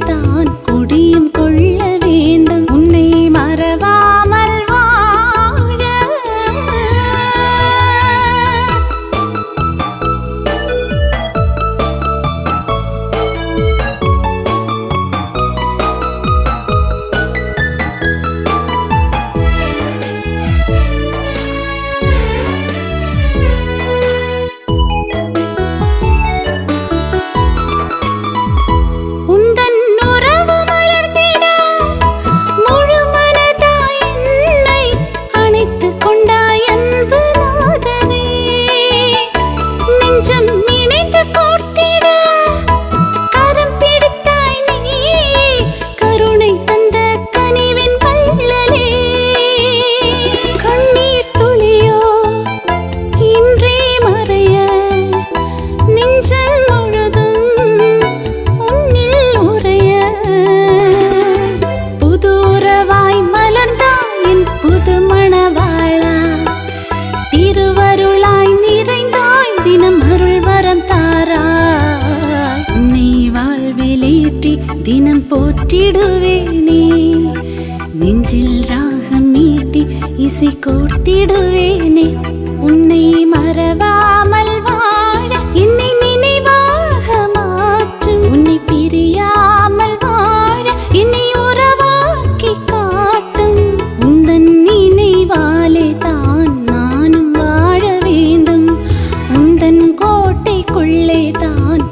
தான் குடியும் ஏற்றி தினம் போற்றிடுவேனே. நெஞ்சில் ராகம் நீட்டி இசை கோர்த்திடுவேனே. உன்னை மறவாமல் வாழ என்னை நினைவாக மாற்றும் உன்னை பிரியாமல் வாழ என்னை உறவாக்கி காட்டும் உந்தன் நினைவாலே தான் நானும் வாழ வேண்டும். உந்தன் கோட்டைக்குள்ளே தான்